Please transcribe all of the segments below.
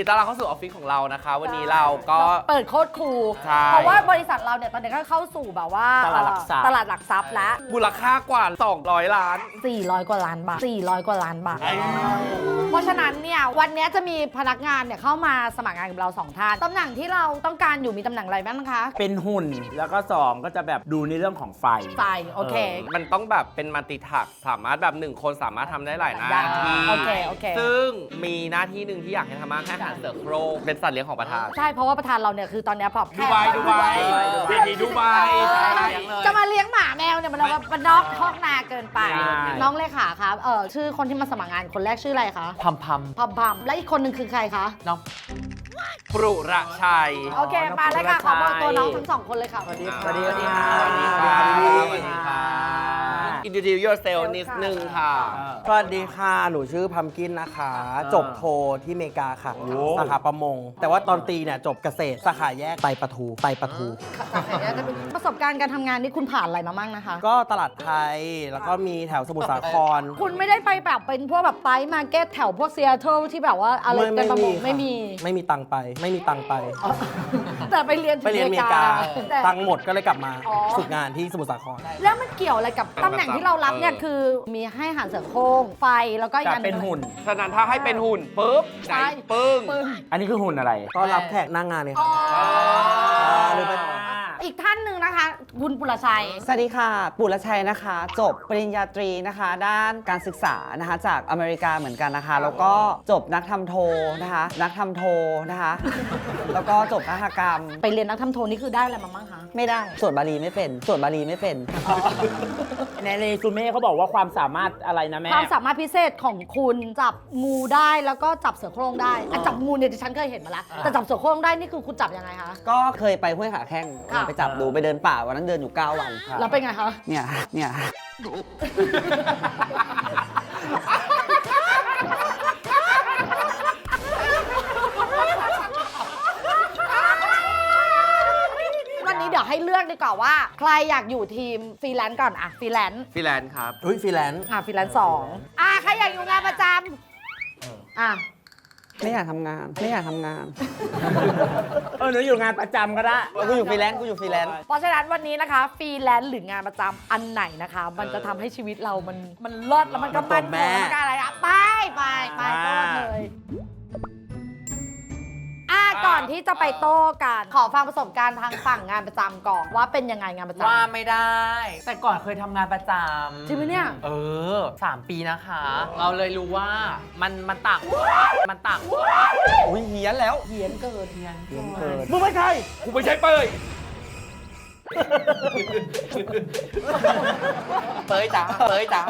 ยินดีต้อนรับเข้าสู่ออฟฟิศของเรานะคะ วันนี้เราก็ เปิดโคตรคูลใช่เพราะว่าบริษัทเราเนี่ยตอนนี้ก็เข้าสู่แบบว่าตลาดหลักทรัพย์ ตลาดหลักทรัพย์แล้วมูลค่ากว่า 200 ล้าน 400 กว่าล้านบาท400 กว่าล้านบาท เพราะฉะนั้นเนี่ยวันนี้จะมีพนักงานเนี่ยเข้ามาสมัครงานกับเราสองท่านตำแหน่งที่เราต้องการอยู่มีตำแหน่งอะไรบ้างคะเป็นหุ่นแล้วก็สองก็จะแบบดูในเรื่องของไฟ ไฟโอเคมันต้องแบบเป็นมัลติทักสามารถแบบหนึ่งคนสามารถทำได้หลายหน้าที่ โอเคโอเค ซึ่งมีหน้าที่หนึ่งที่อยากให้ทำมากแค่อาหารเสือโครงเป็นสัตว์เลี้ยงของประธาน ใช่เพราะว่าประธานเราเนี่ยคือตอนเนี้ยพอดูไบดูไบพีพีดูไบใช่เลี้ยงเลยจะมาเลี้ยงหมาแมวเนี่ยมันเรามันนอกห้องนาเกินไปใช่น้องเลขาครับเออชื่อคนที่มาสมัครงานคนแรกชื่ออะไรคะพัมพัมพัมพัมและอีกคนหนึ่งคือใครคะน้องปรุระชัย โอเคน้องมาเลยค่ะ ขอปุบรชัยอกตัวน้องทั้งสองคนเลยค่ะ สวัสดีอ่าสวัสดีค่ะ สวัสดีค่ะสสวัวัสสดีดีค่ะค่ะ introduce yourself นิดนึงค่ะ สวัสดีค่ะ หนูชื่อพัมกินนะคะ จบโทที่อเมริกาค่ะ สาขาประมง แต่ว่าตอนตีเนี่ยจบเกษตร สาขาแยกไตปะทูไตปะทู ประสบการณ์การทำงานนี่คุณผ่านอะไรมาบ้างนะคะ ก็ตลาดไทย แล้วก็มีแถวสมุทรสาคร คุณไม่ได้ไปแบบเป็นพวกแบบไปมาร์เก็ตแถวพวกซีแอตเทิลที่แบบว่าอะไรกันประมงไม่มีค่ะไม่มีตังค์ไป ไม่มีตังค์ไป แต่ไปเรียนไปเรียนอเมริกา แต่ตังค์หมดก็เลยกลับมาอ๋อฝึกงานที่สมุทรสาคร แล้วมันเกี่ยวอะไรกับตำแหน่งที่เรารับเนี่ยเออคือมีให้อาหารเสือโคร่งไฟแล้วก็อีกจะอันเป็นหุ่น ฉะนั้นถ้าให้เป็นหุ่นปุ๊บไหนใช่ปึ้ง ปึ้ง อันนี้คือหุ่นอะไรก็รับแขกหน้างงานเนี่ยอ๋อหรือเป็น อีกท่านหนึ่งนะคะ คุณปุรชัย สวัสดีค่ะ ปุรชัยนะคะ จบปริญญาตรีนะคะ ด้านการศึกษานะคะ จากอเมริกาเหมือนกันนะคะ แล้วก็จบนักทำโทนะคะ นักทำโทนะคะ แล้วก็จบคหกรรมไปเรียนนักทำโทนี่คือได้อะไรมาบ้างคะ ไม่ได้สวดบาลีไม่เป็นสวดบาลีไม่เป็น ในเรซูเม่เขาบอกว่าความสามารถอะไรนะแม่ ความสามารถพิเศษของคุณจับงูได้แล้วก็จับเสือโคร่งได้อะจับงูเนี่ยดิฉันเคยเห็นมาแล้วแต่จับเสือโคร่งได้นี่คือคุณจับยังไงคะ ก็เคยไปห้วยขาแข้งค่ะไปจับดูไปเดินป่าวันนั้นเดินอยู่ 9 วันแล้วเป็นไงคะ เนี่ยเนี่ยวันนี้เดี๋ยวให้เลือกดีกว่าว่า ใครอยากอยู่ทีมฟรีแลนซ์ก่อนอะฟรีแลนซ์ฟิแลนซ์ครับ เฮ้ยฟรีแลนซ์ อะฟรีแลนซ์สองอะใครอยากอยู่งานประจำอะ ไม่อยากทำงานไม่อยากทำงาน เออหนูอยู่งานประจำก็ได้ กูอยู่ฟรีแลนซ์กูอยู่ฟรีแลนซ์ เพราะฉะนั้นวันนี้นะคะฟรีแลนซ์หรืองานประจำอันไหนนะคะ มันจะทำให้ชีวิตเรามันมันเลิศแล้วมันก็มันคงแล้วมันก็อะไรอะไปไปไปโต้เลยอะ ก่อนที่จะไปโต้กัน ขอฟังประสบการณ์ทางฝั่งงานประจำก่อนว่าเป็นยังไงงานประจำ ว่าไม่ได้ แต่ก่อนเคยทำงานประจำจริงไหมเนี่ย เออสามปีนะคะ เราเลยรู้ว่ามันมันต่าง มันต่าง อุ้ยเฮียนแล้วเหียนเกินเทียนมึงไม่ใช่กูไม่ใช่เป้ยเป้ยจ้าเป้ยจ้า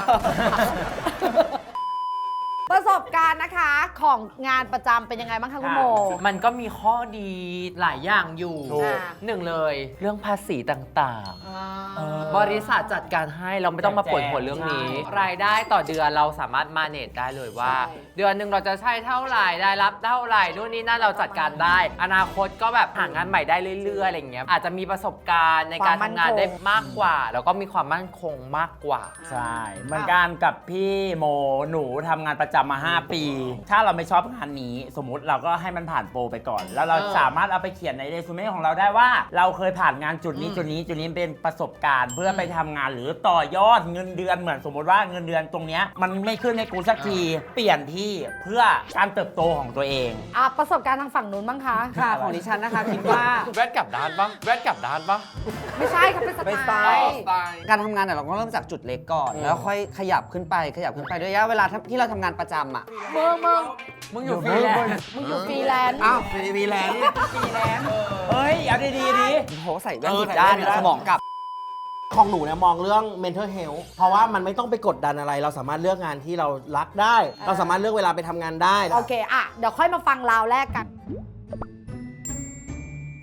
ประสบการณ์นะคะของงานประจำเป็นยังไงบ้างคะคุณโม มันก็มีข้อดีหลายอย่างอยู่ถูก หนึ่งเลย เรื่องภาษีต่างๆอ่าบริษัทจัดการให้เราไม่ต้องมาปวดหัวเรื่องนี้ใช่รายได้ต่อเดือนเราสามารถมาเนตได้เลยว่า ใช่ เดือนหนึ่งเราจะใช้เท่าไหร่ได้รับเท่าไหร่นู่นนี่นั่นเราจัดการได้ อนาคตก็แบบหางานใหม่ได้เรื่อยๆอะไรอย่างเงี้ยอาจจะมีประสบการณ์ในการทำงานได้มากกว่า แล้วก็มีความมั่นคงมากกว่า ใช่เหมือนกันกับพี่โมหนูทำงานประจำมา 5 ปี ถ้าเราไม่ชอบงานนี้ สมมุติเราก็ให้มันผ่านโปรไปก่อน แล้วเราเออสามารถเอาไปเขียนในเรซูเม่ของเราได้ว่า เราเคยผ่านงานจุดนี้อืมจุดนี้จุดนี้เป็นประสบการณ์เพื่อไปทำงานหรือต่อยอดเงินเดือนเหมือนสมมติว่าเงินเดือนตรงเนี้ยมันไม่ขึ้นให้กูสักทีเปลี่ยนที่เพื่อการเติบโตของตัวเอง อะประสบการณ์ทางฝั่งนู้นบ้างคะค่ะ ของดิฉันนะคะ คิดว่าแวดกลับด้านปะแวดกลับด้านปะ ไม่ใช่ครับเป็นสเป็นสไตไตล์ ล์ การทำงานเนี่ยเราก็เริ่มจากจุดเล็กก่อน แล้วค่อยขยับขึ้นไปขยับขึ้นไปด้วยระยะเวลาที่เราทำงานประจำอะเมืองเมืองมึงอยู่ฟรีแลนซ์มึงอยู่ฟรีแลนซ์อ้าวฟรีแลนซ์เฮ้ย เอาดีๆดี โหใส่แว่นเออผิดใส่ด้านแว่นผิดด้านสมองกลับ ของหนูเนี่ยมองเรื่อง mental health เพราะว่ามันไม่ต้องไปกดดันอะไร เราสามารถเลือกงานที่เรารักได้ เราสามารถเลือกเวลาไปทำงานได้ โอเคอะเดี๋ยวค่อยมาฟังราวแรกกัน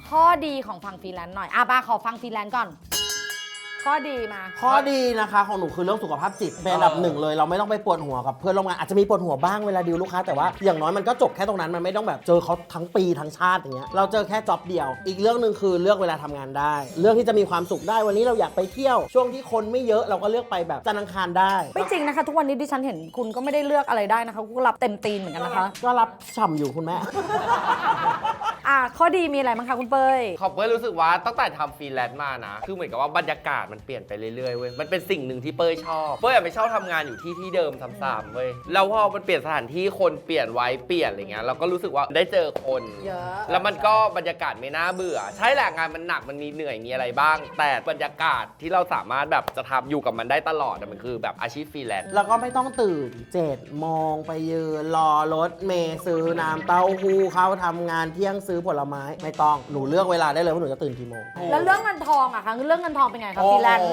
ข้อดีของฝั่งฟรีแลนซ์หน่อยอะบาขอฟังฟรีแลนซ์ก่อน ข้อดีมา ข้อดีนะคะของหนูคือเรื่องสุขภาพจิตเป็นอันดับหนึ่งเลยเราไม่ต้องไปปวดหัวกับเพื่อนร่วมงานอาจจะมีปวดหัวบ้างเวลาดีลลูกค้าแต่ว่าอย่างน้อยมันก็จบแค่ตรงนั้นมันไม่ต้องแบบเจอเขาทั้งปีทั้งชาติอย่างเงี้ยเราเจอแค่จ็อบเดียว อีกเรื่องหนึ่งคือเลือกเวลาทำงานได้ เรื่องที่จะมีความสุขได้วันนี้เราอยากไปเที่ยว ช่วงที่คนไม่เยอะเราก็เลือกไปแบบจันทร์อังคารได้ ไม่จริงนะคะ ทุกวันนี้ดิฉันเห็นคุณก็ไม่ได้เลือกอะไรได้นะคะคุณก็รับเต็มตีนเหมือนกันนะคะ ก็รับฉ่ำอยู่คุณแม่ อะข้อดีมีอะไรบ้างคะคุณเป้ย ขอบเป้ยรู้สึกว่าตั้งแต่ทำฟรีแลนซ์มานะ คือเหมือนกับว่าบรรยากาศมันเปลี่ยนไปเรื่อยๆเว้ย มันเป็นสิ่งหนึ่งที่เป้ยชอบ เป้ยอะไม่ชอบทำงานอยู่ที่ที่เดิมซ้ำๆเว้ย แล้วพอมันเปลี่ยนสถานที่คนเปลี่ยนไว้เปลี่ยนอะไรเงี้ย เราก็รู้สึกว่าได้เจอคน เยอะ แล้วมันก็บรรยากาศไม่น่าเบื่อ ใช่แหละงานมันหนักมันมีเหนื่อยมีอะไรบ้าง แต่บรรยากาศที่เราสามารถแบบจะทำอยู่กับมันได้ตลอดอะมันคือแบบอาชีพฟรีแลนซ์ แล้วก็ไม่ต้องตื่นเจ็ดโมงไปยืนรอรถเมย์ซื้อน้ำเต้าหู้เข้าทำงานเที่ยงซื้อผลไม้ไม่ต้องหนูเลือกเวลาได้เลยว่าหนูจะตื่นกี่โมง แล้วเรื่องเงินทองอะคะเรื่องเงินทองเป็นไงคะโอ้โหฟรีแลนซ์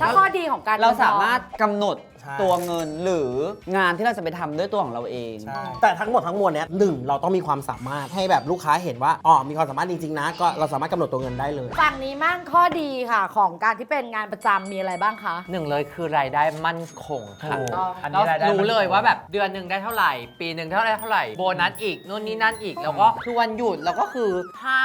ถ้าข้อดีของการเรางินทองสามารถกำหนดใช่ ตัวเงินหรืองานที่เราจะไปทำด้วยตัวของเราเองแต่ทั้งหมดทั้งมวลเนี้ยหนึ่งเราต้องมีความสามารถให้แบบลูกค้าเห็นว่าอ๋อมีความสามารถจริงๆนะ ก็เราสามารถกำหนดตัวเงินได้เลย ฝั่งนี้มั่งข้อดีค่ะ ของการที่เป็นงานประจำมีอะไรบ้างคะ หนึ่งเลยคือรายได้มั่นคงค่ะถูกต้องอันเรานี้รายได้รู้เลยว่าแบบเดือนหนึ่งได้เท่าไหร่ ปีหนึ่งเท่าไหร่เท่าไหร่โบนัสอีกนู่นนี่นั่นอีก แล้วก็คือวันหยุดเราก็คือถ้า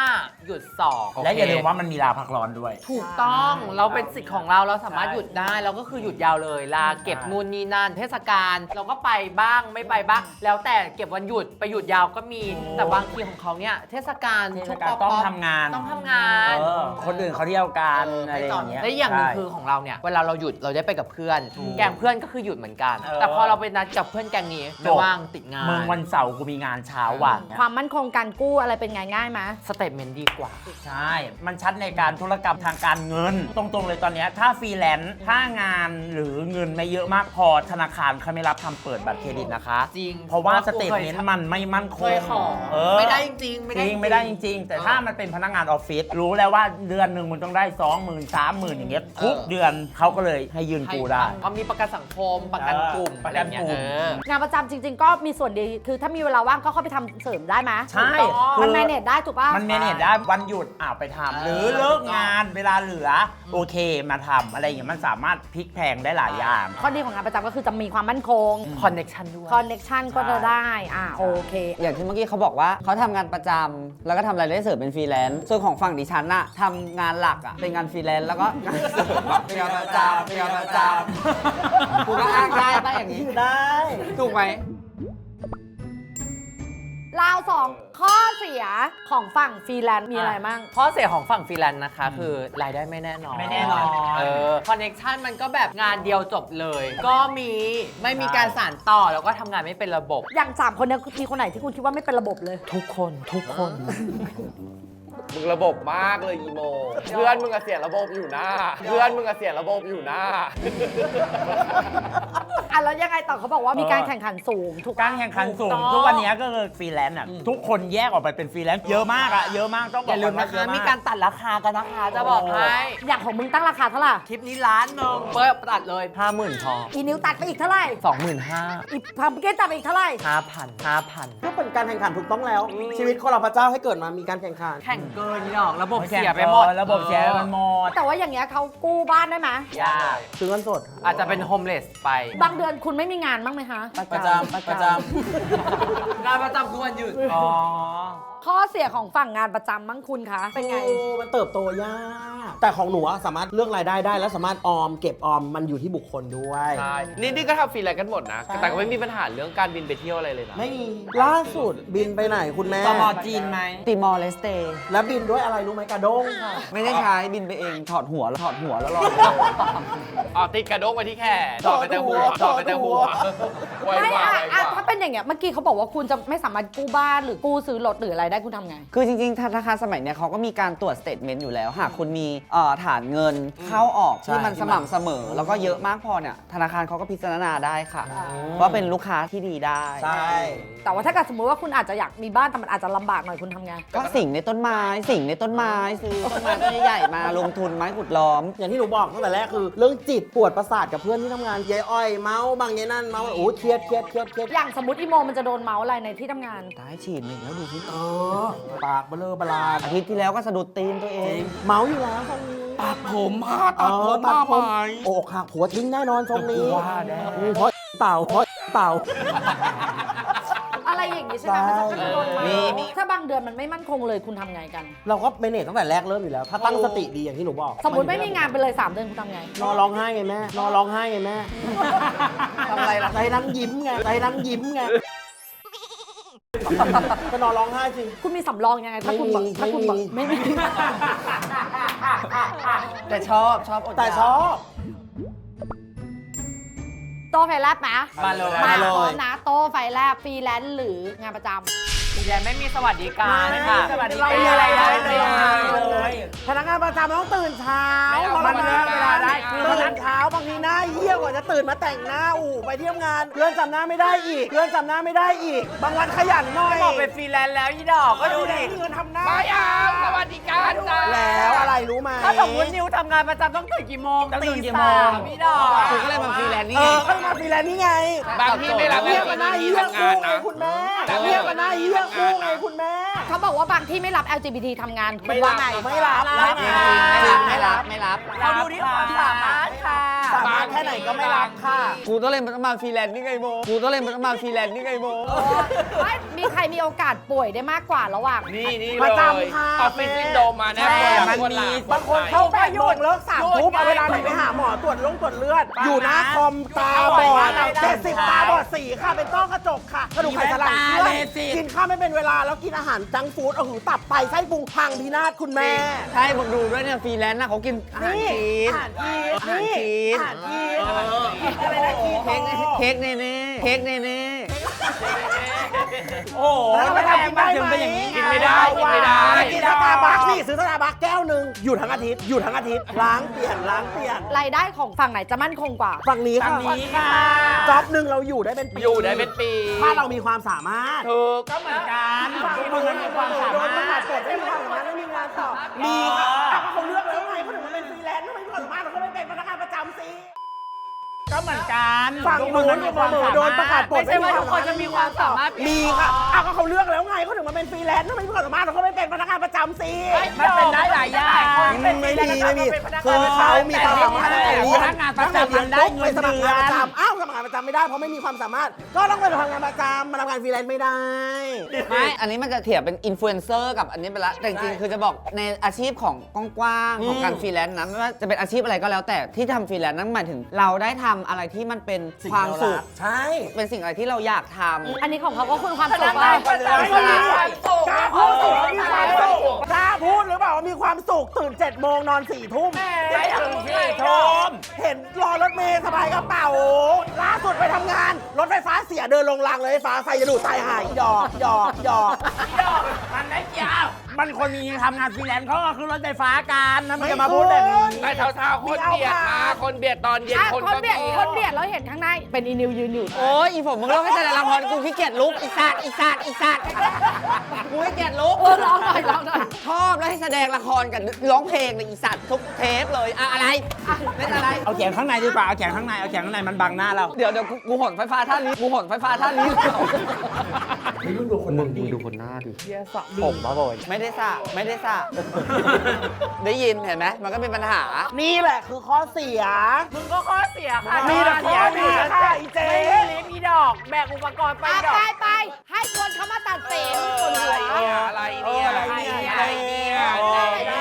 หยุดสองและอย่าลืมโเคว่ามันมีลาพักร้อนด้วย ถูกต้องเราเป็นสิทธิ์ของเราเราสามารถหยุดได้เราก็คือหยุดยาวเลย ลาเก็บนู่นนี่นั่น เทศกาลเราก็ไปบ้างไม่ไปบ้าง แล้วแต่เก็บวันหยุดไปหยุดยาวก็มี แต่บางทีของเขาเนี่ยเทศกาลเทศช่วงกาลป๊ต้องปทำงาน ต้องทำงานเออคนอื่นเขาเที่ยวกันอะไรอย่างเงี้ยและอย่างหนึ่งใช่คือของเราเนี่ยเวลาเราหยุดเราได้ไปกับเพื่อน แกงเพื่อนก็คือหยุดเหมือนกันเออแต่พอเราไปนัดกับเพื่อนแกงนี้ไม่ว่างติดงานมึงวันเสาร์กูมีงานเช้าว่ะความมั่นคงการกู้อะไรเป็นไงง่ายไหมสเตทเมนต์ดีกว่า ใช่ มันชัดในการธุรกรรมทางการเงิน ตรงๆเลยตอนเนี้ยถ้าฟรีแลนซ์ถ้างานหรือเงินไม่เยอะมากพอธนาคารเขาไม่รับทำเปิดบัตรเครดิตนะคะ จริงเพราะว่าเพสราะว่าเตทเมนเคยต์มันไม่มั่นคเคงยขอเออ ไม่ได้จริงๆไม่จได้ริงไม่ได้จริง ๆ แต่ถ้ามันเป็นพนักงานออฟฟิศรู้แล้วว่าเดือนหนึ่งมึงต้องได้สองหมื่นสามหมื่นอย่างเงี้ยทุกเดือนเขาก็เลยให้ยืนกูได้ ก็มีประกันสังคมประกันกลุ่มเออประกันกลุ่มอไรเงี้ยเออ งานประจำจริง ๆ ก็มีส่วนดี คือถ้ามีเวลาว่างก็เข้าไปทำเสริมได้ไหมใช่ถูกต้อง คือ มันแมเนจได้ถูกป่ะ มันเมเนจได้วันหยุดอ่าวไปทำหรือเลิกงานเวลาเหลือโอเคมาทำอะไรอย่างเงี้ยมันสามารถพลิกแพลงได้หลายอย่างข้อดีของงานประจำก็คือจะมีความมั่นคงคอนเน็ชันด้วยคอนเน็ชันก็จะได้อ่าโอเค อย่างที่เมื่อกี้เขาบอกว่าเขาทำงานประจำแล้วก็ทำรายได้เสริมเป็นฟรีแลนซ์ส่วนของฝั่งดิฉันอะทำงานหลักอะเป็นงานฟรีแลนซ์แล้วก็งานเสริมเป็นงานประจำเป็นงานประจำคุณก็อ้างได้ป่ะอย่างนี้ได้ถูกไหมราวสอง ข้อเสียของฝั่งฟรีแลนซ์มีอะไรมั่ง ข้อเสียของฝั่งฟรีแลนซ์นะคะ คือรายได้ไม่แน่นอนไม่แน่นอนเออคอนเน็ชันมันก็แบบงานเดียวจบเลย ก็มีไม่มีการสานต่อแล้วก็ทำงานไม่เป็นระบบ อย่างสามคนเนี้มีคนไหนที่คุณคิดว่าไม่เป็นระบบเลย ทุกคนทุกคน มึงระบบมากเลยอีโม เพื่อนมึงอะเสียระบบอยู่หน้า เพื่อนมึงอะเสียระบบอยู่หน้า อะแล้วยังไงต่อเขาบอกว่ามีการแข่งขันสูงถูกการแข่งขันสูงถูกต้องทุกวันนี้ก็คือฟรีแลนซ์อะทุกคนแยกออกไปเป็นฟรีแลนซ์เยอะมากอะเยอะมากต้องบออกย่าลืมว่านะเยคะอะมีมากการตัดราคากันนะคะ จะบอกให้อย่างของมึงตั้งราคาเท่าไหร่คลิปนี้ล้านหนึ่งเปิดตัดเลยห้าหมื่นพออีนิ้วตัดไปอีกเท่าไหร่สองหมื่นห้าอีพัมเกตตัดไปอีกเท่าไหร่ห้าพันห้าพัน ก็เป็นการแข่งขันถูกต้องแล้ว ชีวิตคนเราพระเจ้าให้เกิดมามีการแข่งขัน แข่งเกินนี่หรอกระบบแข่เสีงยไปหมดระบบเสียไปหมดแต่ว่าอย่างเงี้ยเขากู้บ้านได้ไหมยากซื้อเงินสดอาจจะเป็นโฮมเลสไป บางเดือนคุณไม่มีงานบ้างไหมคะ ประจำประจงานประจำคือวันหยุดอ๋อข้อเสียของฝั่งงานประจำมั้งคุณคะ เป็นไง โอ้มันเติบโตยาก แต่ของหนูอะสามารถเลือกรายได้ได้ แล้วสามารถออมเก็บออมมันอยู่ที่บุคคลด้วย ใช่นี่นี่ก็ทำฟรีแลนซ์กันหมดนะ ใช่ แต่ก็ไม่มีปัญหาเรื่องการบินไปเที่ยวอะไรเลยนะ ไม่มีล่าสุดบินไปไหนคุณแม่ ตมจีนไหม ติมอร์เลสเตย์แล้วบินด้วยอะไรรู้ไหมกระด้งค่ะ ไม่ได้ใช้บินไปเองถอดหัวแล้วถอดหัวแล้วรอเลย อ๋อติดกระด้งไปที่แขนจอดไปแต่หัวจอดไปแต่หัวไวไม่กว่าอะไวกอะว่าถ้าเป็นอย่างเงี้ยเมื่อกี้เขาบอกว่าคุณจะไม่สามารถกู้บ้านหรือกู้ซื้อรถหรืออะไรได้คุณทำไง คือจริงๆธนาคารสมัยเนี้ยเขาก็มีการตรวจสเตทเมนต์อยู่แล้ว หากคุณมีเอ่อฐานเงินเข้าออกที่มันสม่ำเสมอ แล้วก็เยอะมากพอเนี่ยธนาคารเขาก็พิจารณาได้ค่ะ ว่าเป็นลูกค้าที่ดีได้ ใช่ แต่ว่าถ้าเกิดสมมติว่าคุณอาจจะอยากมีบ้านแต่มันอาจจะลำบากหน่อยคุณทำไง ก็สิ่งในต้นไม้สิ่งในต้นไม้ซื้อต้นไม้ต้นใหญ่ๆมาลงทุนไม้ขุดล้อม อย่างที่หนูบอกตั้งแต่แรกคือ เรื่องจิตปวดประสาทกับเพื่อนที่ทำงานยายอ้อยเมาส์บางยายนั่นเมาส์โอ้เครียดเครียดเครียดเครียดอย่างสมมติอีโมมันจะโดนเมาส์อะไรในที่ทำงาน ตายฉีดหนึ่งแล้วดูสิอ๋ออปากเบลอประหลาดอาทิตย์ที่แล้วก็สะดุดตีนตัวเอง เมาอยู่แล้วทรงนี้ตัดผมมาเอตัดผอมตัมาดผมไหมอกหักผัวทิ้งแน่นอนทรงนี้ว่าแน่อืมเพราะเต่าเพราะเต่า อะไรอย่างนี้ใช่ไหมใช่มันจะโดนมีมี ถ้าบางเดือนมันไม่มั่นคงเลยคุณทำไงกัน เราก็เมเนจตั้งแต่แรกเริ่มอยู่แล้ว ถ้าตั้งสติดีอย่างที่หนูบอกสมมติไม่มีงานไปเลย 3 เดือนคุณทำไง นอนร้องไห้ไงแม่นอนร้องไห้ไงแม่ทำอะไรล่ะใจนั่งยิ้มไงใจนั่งยิ้มไงก็นอนร้องไห้สิ คุณมีสำรองยังไง ถ้าคุณบอกไม่มีถ้าคุณบอกไม่ไม่มี มี แต่ชอบชอบอดแต่ชอบ โตไฟแลบไหมมาเลย มามาเลยพร้อมนะ โตไฟแลบฟรีแลนซ์หรืองานประจำ แยไม่มีสวัสดิการไม่ค่ะสวัสดิไม่การมีอะไรได้เลยเลย พนักงานประจำต้องตื่นเช้าไม่เอาพนักงานเวลาได้ตื่นเช้าบางทีหน้าเยี่ยวกว่าจะตื่นมาแต่งหน้าอู่ไปเที่ยวงานเพื่อนจำหน้าไม่ได้อีกเพื่อนจำหน้าไม่ได้อีก บางวันขยันหน่อยบอกเป็นฟรีแลนซ์แล้วยี่ดอกก็ก็ดูดูดิดิเงินทำหน้าไม่เอาสวัสดิการจ้าแล้วอะไรรู้ไหมถ้าสมมตินิวทำงานประจำต้องตื่นกี่โมงต้องตื่นกี่ตีโมงสามพี่ดอกคุณก็เลยมาฟรีแลนซ์นี่เอไงอก็มาฟรีแลนซ์นี่ไงบางที่ไม่รับเรียกมาหน้าที่เยี่ยทำงาคู่นไงนะคุณแม่แต่เรียกมาหน้าเยี่ยคู่ไงคุณแม่ เขาบอกว่าบางที่ไม่รับ LGBT ทำงานคุณไม่ว่ารับไงไม่รับไม่รับไม่รับไม่รับไม่รับ เราดูที่ความสามารถค่ะสามารถแค่ไหนก็ไม่รับค่ะ กูต้องเล่นมันต้องมาฟรีแลนซ์นี่ไงโม กูต้องเล่นมันต้องมาฟรีแลนซ์นี่ไงโมไม่มีใครมีโอกาสป่วยได้มากกว่าระหว่าง นี่นี่ประเลยจำค่ะ ออฟฟิศซินโดรมมาแน่ใช่เลยมันคนละบางคนเข้าแปดโมงเลิกสามทุ่มเอาเวลาไหนไปหาหมอตรวจลงตรวจเลือด อยู่หน้าคอมตาบอดเจ็ดสิบตาบอดสีค่ะ เป็นต้อกระจกค่ะกระดูกไขสันหลังเคลื่อนกินข้าวไม่เป็นเวลาแล้วกินอาหารจังก์ฟู้ดเอาหูตับไตไส้พุงพังพินาศคุณแม่ ใช่ผมดูด้วยเนี่ยฟรีแลนซ์นะเขากินอาหารนี่ชีสอาหารชีสอาหารนี่ชีสอาหารชีสอะไรนะชีเค้กเค้กเนเน่เค้กเนเน่โอ้โหแล้วไปทำกินได้ไหมเป็นอย่างนี้กินไม่ได้กินไม่ได้ กินสตาร์บัคนี่ซื้อสตาร์บัคแก้วหนึ่งอยู่ทั้งอาทิตย์อยู่ทั้งอาทิตย์ล้างเปลี่ยนล้างเปลี่ยนรายได้ของฝั่งไหนจะมั่นคงกว่า ฝั่งนี้ค่ะฝั่งนี้ค่ะจ็อบหนึ่งเราอยู่ได้เป็นปีอยู่ได้เป็นปี ถ้าเรามีความสามารถถูกก็เหมือนกันฝั่งคนนั้นมีความสาโดนมารประกาศเปิดไม่มีความสามารถไม่มีงานต่อมีค่ะเขาเลือกแล้ว สิก็เหมือนกันฝั่งทุกนู้นก็มีความสามารถโดนประกาศปลดไม่ใช่ว่าทุกคนจะมีความสามารถมีค่ะอ้าวก็เขาเลือกแล้วไงเขาถึงมาเป็นฟรีแลนซ์ทำไมมีความสามารถเราก็ไม่เป็นพนักงานประจำสิมันเป็นได้หลายอย่างไม่มีไม่มีคือเขามีความสามารถตั้งแต่เรียนพนักงานประจำมันได้เงินไปสมัครงานประเดือนจำอ้า วสมัครงานประจำไม่ได้เพราะไม่มีความสามารถ ก็ต้องไปทำงานประจำมาทำงานฟรีแลนซ์ไม่ได้ ไม่ อันนี้มันจะเถียบเป็นอินฟลูเอนเซอร์กับอันนี้ไปละ แต่จริงๆ คือจะบอกในอาชีพของกว้างๆของการฟรีแลนซ์นะไม่ว่าจะเป็นอาชีพอะไรก็แล้วแต่ที่ทำฟรีแลนซ์นั่นหมายถึง เราได้ทำอะไรที่มันเป็นความสุข ใช่ เป็นสิ่งอะไรที่เราอยากทำ อันนี้ของเขาก็คุณความพสุนัขกว่างานประจำก็มีความสุขกล้าพูดหรือว่ามีความสุขกล้าพูดหรือเปล่าว่ามีความสุขตื่น7จ็ดโมงนอน4ี่ทุ่มไม่ถึงที่ทุ่มเห็นรอรถเมย์สบายกระเป๋าล่าสุดไปทำงาน รถไฟฟ้าเสียเดินลงรางเลยไฟฟ้าไฟจะดูดตายหายหยอกหยอกหยอกมันไม่เกี่ยว มันคนมีทำงานฟรีแลนซ์เขาก็คือรถไฟฟ้ากันนะมันไม่จะมาพูดแบบนี้แต่เช้าๆคนเบียดมาคนเบียดตอนเย็นอะคนคนก็เบียดมีคนเบียดแล้วเห็นข้างในเป็นอีนิวยืนอยู่โอ้ยอีผมมึงเล่าให้แสดงละครกูขี้เกียจลุกอีสัตว์อีสัตว์อีสัตว์กูขี้เกียจลุกเออร้องหน่อยร้องหน่อยชอบแล้วให้แสดงละครกับร้องเพลงเลยอีสัตว์ทุกเทปเลยอะอะไรเป็นอะไร เอาแขนข้างในดีกว่าเอาแขนข้างในเอาแขนข้างในมันบังหน้าเรา เดี๋ยวเดี๋ยวกูกูหนไฟฟ้าท่านี้กูหนไฟฟ้าท่านี้มึงมึงดูคนหน้าดิผมมาบ่อยไม่ได้สระไม่ได้สระได้ยินเห็นไหมมันก็เป็นปัญหา นี่แหละคือข้อเสีย มึงก็ข้อเสียค่ะมีแต่ข้อดีค่ะอีเจ๊ ไม่มีลิฟต์มีดอก แบกอุปกรณ์ไปไปดอก ไปไปให้คนเขามาตัดสินคนหัวอะไรเนี่ยอะไรเนี่ยอะไรเนี่ย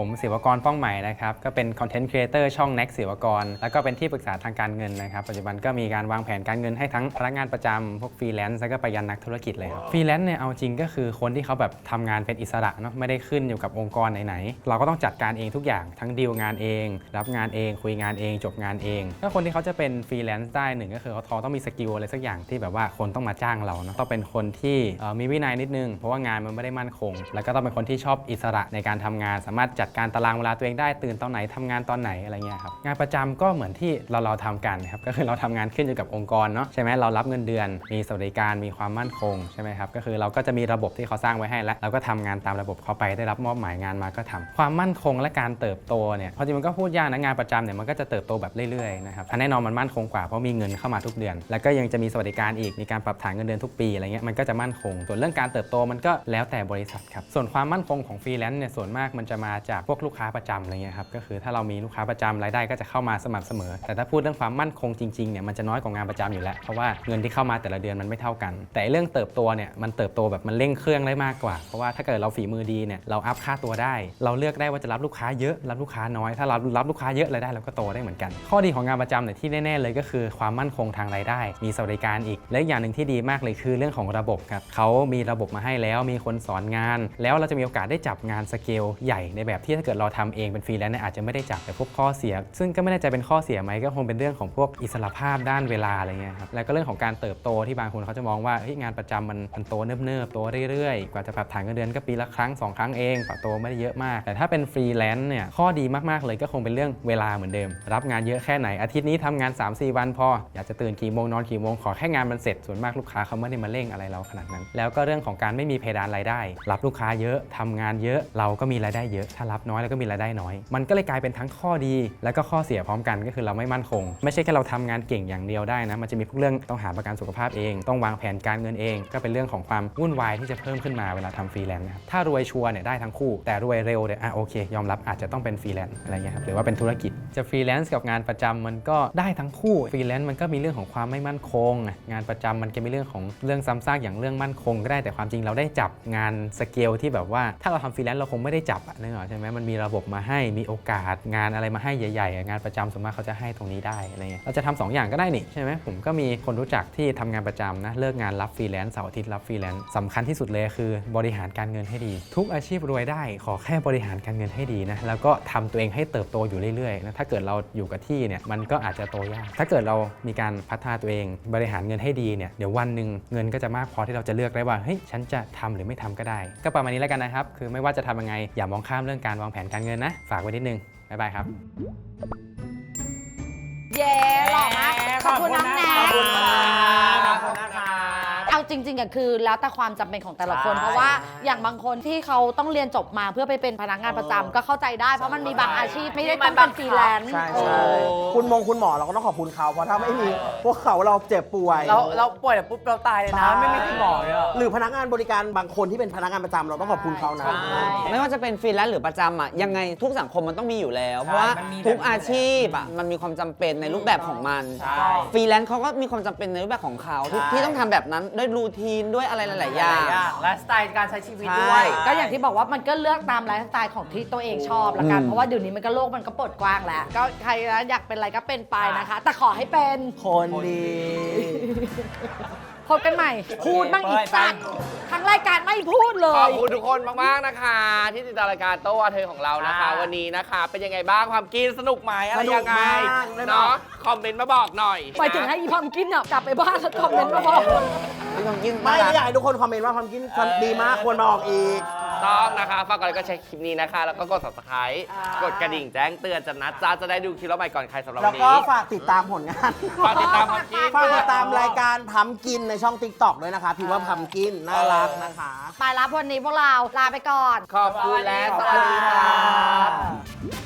ผมศิวกรป้องใหม่นะครับ ก็เป็นคอนเทนต์ครีเอเตอร์ช่อง Next ศิวกร แล้วก็เป็นที่ปรึกษาทางการเงินนะครับ ปัจจุบันก็มีการวางแผนการเงินให้ทั้งพนักงานประจำพวกฟรีแลนซ์แล้วก็ไปยันนักธุรกิจเลยครับฟรีแลนซ์เนี่ยเอาจริงก็คือคนที่เขาแบบทำงานเป็นอิสระเนาะไม่ได้ขึ้นอยู่กับองค์กรไหนๆเราก็ต้องจัดการเองทุกอย่างทั้งดีลงานเอง รับงานเองคุยงานเองจบงานเองถ้าคนที่เขาจะเป็นฟรีแลนซ์ได้หนึ่งก็คือเขาต้องมีสกิลอะไรสักอย่างที่แบบว่าคนต้องมาจ้างเราเนาะต้องเป็นคนที่เอ่อมีวินัยนิดนึงเพราะว่างานมันไม่ได้มั่นคง แล้วก็ต้องเป็นคนที่ชอบอิสระในการทำงานสามารถจัดการตารางเวลาตัวเองได้ตื่นตอนไหนทำงานตอนไหนอะไรเงี้ยครับงานประจำก็เหมือนที่เราเราทำกันครับก็คือเราทำงานขึ้นอยู่กับองค์กรเนาะใช่ไหมเรารับเงินเดือน มีสวัสดิการมีความมั่นคงใช่ไหมครับก็คือเราก็จะมีระบบที่เขาสร้างไว้ให้แล้วเราก็ทำงานตามระบบเขาไปได้รับมอบหมายงานมาก็ทำความมั่นคงและการเติบโตเนี่ยพราะจริงมันก็พูดยากนะงานประจำเนี่ยมันก็จะเติบโตแบบเรื่อยๆนะครับแน่นอนมันมั่นคงกว่าเพราะมีเงินเข้ามาทุกเดือน แล้วก็ยังจะมีสวัสดิการอีกมีการปรับฐานเงินเดือนทุกปีอะไรเงี้ยมันก็จะมั่นคง ส่วนเรื่องการเติบโตมันก็แล้วแต่บริษัทครับส่วนความมั่นคงของฟรีแลนซ์เนี่ยส่วนมากมันจะมาจากพวกลูกค้าประจำอะไรเงี้ยครับก็คือถ้าเรามีลูกค้าประจำรายได้ก็จะเข้ามาสม่ำเสมอ แต่ถ้าพูดเรื่องความมั่นคงจริงๆเนี่ยมันจะน้อยกว่างานประจำอยู่แล้ว เพราะว่าเงินที่เข้ามาแต่ละเดือนมันไม่เท่ากัน แต่เรื่องเติบโตเนี่ยมันเติบโตแบบมันเร่งเครื่องได้มากกว่า เพราะว่าถ้าเกิดเราฝีมือดีเนี่ยเราอัพค่าตัวได้ เราเลือกได้ว่าจะรับลูกค้าเยอะรับลูกค้าน้อย ถ้าเรารับลูกค้าเยอะรายได้เราก็โตได้เหมือนกัน ข้อดีของงานประจำเนี่ยที่แน่ๆเลยก็คือความมั่นคงทางรายได้ มีสวัสดิการอีก และอีกอย่างหนึ่งที่ดีมากเลยคือเรื่องของระบบครับเขามีระบบมาให้แล้วมีคนสอนงาน แล้วเราจะมีโอกาสได้จับงานสเกลใหญ่ในแบบที่ถ้าเกิดเราทำเองเป็นฟรีแลนซ์เนี่ยอาจจะไม่ได้จับแต่พวกข้อเสีย ซึ่งก็ไม่แน่ใจเป็นข้อเสียไหมก็คงเป็นเรื่องของพวกอิสระภาพด้านเวลาอะไรเงี้ยครับแล้วก็เรื่องของการเติบโตที่บางคนเขาจะมองว่าเฮ้ยงานประจำมันมันโตเนิบๆโตเรื่อยๆ กว่าจะปรับฐานเงินเดือนก็ปีละครั้งสองครั้งเองปรับโตไม่ได้เยอะมาก แต่ถ้าเป็นฟรีแลนซ์เนี่ยข้อดีมากๆเลยก็คงเป็นเรื่องเวลาเหมือนเดิม รับงานเยอะแค่ไหนอาทิตย์นี้ทำงาน 3-4 วันพออยากจะตื่นกี่โมงนอนกี่โมงขอแค่งานมันเสร็จส่วนมากลูกค้าเขาไม่ได้มาเร่งอะไรเราขนาดนั้น แล้วก็เรื่องของการไม่มีเพดานรายได้ รับลูกค้าเยอะทำงานเยอะเราก็มีรายได้เยอะถ้ารับน้อยแล้วก็มีรายได้น้อย มันก็เลยกลายเป็นทั้งข้อดี แล้วก็ข้อเสียพร้อมกันก็คือเราไม่มั่นคง ไม่ใช่แค่เราทำงานเก่งอย่างเดียวได้นะ มันจะมีพวกเรื่องต้องหาประกันสุขภาพเอง ต้องวางแผนการเงินเอง ก็เป็นเรื่องของความวุ่นวายที่จะเพิ่มขึ้นมาเวลาทำฟรีแลนซ์นะครับถ้ารวยชัวร์เนี่ยได้ทั้งคู่ แต่รวยเร็วเนี่ยอะโอเค ยอมรับอาจจะต้องเป็นฟรีแลนซ์อะไรเงี้ยครับหรือว่าเป็นธุรกิจจะฟรีแลนซ์กับงานประจำมันก็ได้ทั้งคู่ฟรีแลนซ์มันก็มีเรื่องของความไม่มั่นคง งานประจำมันก็มีเรื่องของเรื่องซ้ำซากอย่างเรื่องมั่นคง ก็ได้แต่ความจริงเราได้จับงานสเกลที่แบบว่าถ้าเราทำฟรีแลนซ์เราคงไม่ได้จับอะนึกออกใช่ไหมไหมมันมีระบบมาให้มีโอกาสงานอะไรมาให้ใหญ่ๆ งานประจำส่วนมากเขาจะให้ตรงนี้ได้อะไรเงี้ยเราจะทำสองอย่างก็ได้นี่ใช่ไหมผมก็มีคนรู้จักที่ทำงานประจำนะเลิกงานรับฟรีแลนซ์เสาร์อาทิตย์รับฟรีแลนซ์สำคัญที่สุดเลยคือบริหารการเงินให้ดี ทุกอาชีพรวยได้ขอแค่บริหารการเงินให้ดีนะแล้วก็ทำตัวเองให้เติบโตอยู่เรื่อยๆนะถ้าเกิดเราอยู่กับที่เนี่ยมันก็อาจจะโตยากถ้าเกิดเรามีการพัฒนาตัวเองบริหารเงินให้ดีเนี่ยเดี๋ยววันหนึ่งเงินก็จะมากพอที่เราจะเลือกได้ว่าเฮ้ยฉันจะทำหรือไม่ทำก็ได้ ก็ประมาณนี้แล้วกันนะครับคือไม่ว่าจะทำยังไงอย่ามองข้ามเรื่องการวางแผนการเงินนะ ฝากไว้นิดนึง บ๊ายบายครับ เย้หล่อมากขอบคุณน้องแน็ขอบกคุณครั จริงๆอะคือแล้วแต่ความจำเป็นของแต่ละคน ใช่เพราะว่าอย่างบางคนที่เขาต้องเรียนจบมาเพื่อไปเป็นพนักงานประจำก็เข้าใจได้เพราะมันมีบางอาชีพไม่ได้ต้องเป็นฟรีแลนซ์ใช่เอใช่อคุณมงคุณหมอเราก็ต้องขอบคุณเขา เพราะถ้าไม่มีพวกเขาเราเจ็บป่วย เราเราป่วยแต่ปุ๊บเราตายเลยนะ ไม่มีคุณหมอเลยอะ หรือพนักงานบริการบางคนที่เป็นพนักงานประจำเราต้องขอบคุณเขานะ ใช่ ไม่ว่าจะเป็นฟรีแลนซ์หรือประจำอะยังไงทุกสังคมมันต้องมีอยู่แล้ว เพราะว่ามันมีแบบทุกอาชีพอะมันมีความจำเป็นในรูปแบบของมันใช่ฟรีแลนซ์เขาก็มีความจำเป็นในรูปแบบของเขาที่ใช่ ที่ต้องทำแบบนั้นด้วยรูทีนด้วยอะไรหลายๆอย่างและสไตล์การใช้ชีวิตใช่ด้วยก็อย่างที่บอกว่ามันก็เลือกตามไลฟ์สไตล์ของที่ตัวเองชอบละกัน อืม เพราะว่าเดี๋ยวนี้มันก็โลกมันก็เปิดกว้างแล้ว ก็ใครนะอยากเป็นอะไรก็เป็นไปนะคะ แต่ขอให้เป็นคนดี พบกันใหม่ พูดบ้างอีกสัตว์ทั้งรายการไม่พูดเลขอยบคุณทุกคนมาก ๆ นะคะ ที่ติดตามรายการโต้วาเธอของเรานะคะ ค่ะ วันนี้นะคะ เป็นยังไงบ้างความกินสนุกไหมอะไรยังไงสนุกมากได้บอกเนาะคอมเมนต์มาบอกหน่อย ไปถึงให้อีพอมกินอะกลับไปบ้านแล้วคอมเมนต์มาบอก ไม่ต้องยิ่งไม่น่ารักอยากให้ทุกคนคอมเมนต์ว่าความคิดดีมากควรมาออกอีก ต้องนะคะฝากกดไลค์ก็แชร์คลิปนี้นะคะ แล้วก็กด subscribe กดกระดิ่งแจ้งเตือนจะนัดจ้าจะได้ดูคลิปเราใหม่ก่อนใครสำหรับแล้วัวนก็นี้ ฝากติดตามผลงาน ฝากติดตามความคิดฝากติดตามรายการพัมกินในช่อง t ิ k t o k ด้วยนะคะพิมพ์ว่าพัมกิน น่ารักนะคะ ไปรับวันนี้พวกเราลาไปก่อน ขอบคุณและสวัสดีค่ะ